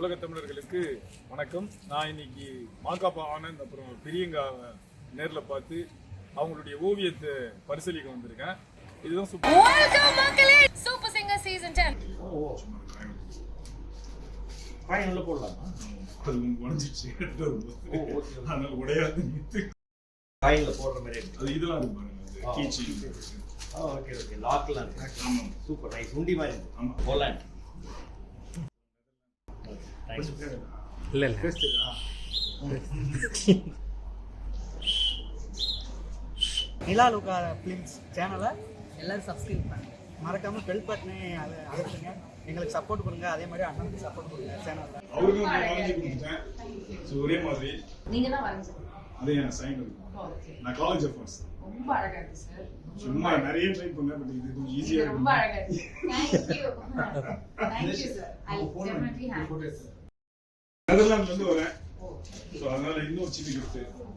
உலக தமிழர்களுக்கு வணக்கம். நான் இன்னைக்கு மாகாபா ஆனந்த் அப்புறம் பிரியங்கா நேர்ல பார்த்து அவங்களுடைய ஓவியத்தை பரிசீலிக்க வந்திருக்கேன். இதுதான் சூப்பர் வெல்கம் மக்களே! சூப்பர் சிங்கர் சீசன் 10 காயின் உள்ள போடலாமா? அது உடஞ்சிச்சு. அதனால உடையாது காயின்ல போடுற மாதிரி அது இதெல்லாம் இருக்கு பாருங்க. கீச்சி. Okay okay. லாக்லாம் இருக்கு. சூப்பர் நைஸ் உண்டி மாதிரி இருக்கு. ஆமா. போலாண்ட் இல்ல இல்ல நிலா லுகா ஃபிலிம்ஸ் சேனலை எல்லாரும் சப்ஸ்கிரைப் பண்ணுங்க மறக்காம பெல் பட்டனை அதை அழுத்துங்க. எங்களுக்கு சப்போர்ட் கொடுங்க. அதே மாதிரி அண்ணனுக்கு சப்போர்ட் கொடுங்க சேனலில் அவருக்கும் நான் வரைஞ்சி கொடுத்துட்டேன் ஸோ ஒரே மாதிரி. நீங்க தான் வரைஞ்சது அதே என் சைன் நான் காலேஜ் ஆஃப் ஆர்ட்ஸ் ரொம்ப அழகா இருக்கு சார் சும்மா நிறைய ட்ரை பண்ணேன் பட் இது கொஞ்சம் ஈஸியா ரொம்ப அழகா இருக்கு. Thank you thank you sir I definitely have நெதர்லாந்துல இருந்து வரேன். ஸோ அதனால இன்னொரு சின்ன கிஃப்ட்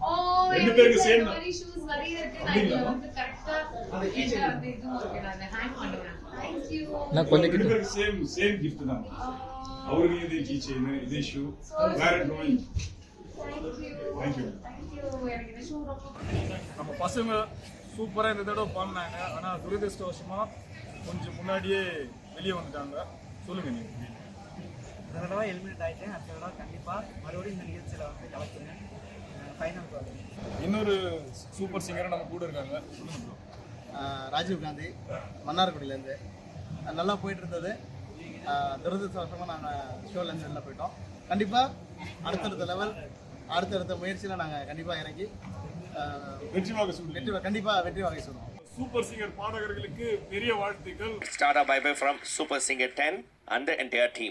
ஓ ரெண்டு பேருக்கு சேம் தான். மாதிரி ஷூஸ் நிறைய இருக்கு. நான் அப்படிங்களா? இதுல வந்து கரெக்ட்டா அந்த கீழ வந்து இதுவும் இருக்கு. நான் ஹேங் பண்ணுவேன் தேங்க் யூ நான் கொஞ்சம் ரெண்டு பேருக்கு சேம் சேம் கிஃப்ட் தான். அவருக்கு இதே கீ செயின் இதே ஷூ வேற drawing thank you Thank you. Thank you எனக்கு இந்த ஷூ ரொம்ப பிடிக்கும் நம்ம பசங்க சூப்பரா இந்த தடவை பண்ணாங்க ஆனா துரதிருஷ்டவசமா கொஞ்சம் முன்னாடியே வெளியே வந்துட்டாங்க. சொல்லுங்க நீங்க. இந்த தடவை எலிமினேட் ஆகிட்டேன் அடுத்த தடவை கண்டிப்பாக மறுபடியும் இந்த நிகழ்ச்சியில் வந்து கலக்குங்க ஃபைனல் இன்னொரு சூப்பர் சிங்கர் நம்ம கூட இருக்காங்க. ராஜீவ் காந்தி மன்னார்குடியிலேருந்து. நல்லா போயிட்டு இருந்தது துரதிர்ஷ்டவசமாக நாங்கள் ஷோலேருந்து வெளில போயிட்டோம். கண்டிப்பாக அடுத்தடுத்த லெவல் அடுத்தடுத்த முயற்சியில் நாங்கள் கண்டிப்பாக இறங்கி வெற்றி வாக சொல்லுங்க. வெற்றி கண்டிப்பாக வெற்றி வாகை சொல்லுவோம். சூப்பர் சிங்கர் பாடகர்களுக்கு பெரிய வாழ்த்துக்கள். A bye bye from Super Singer 10 and the entire team.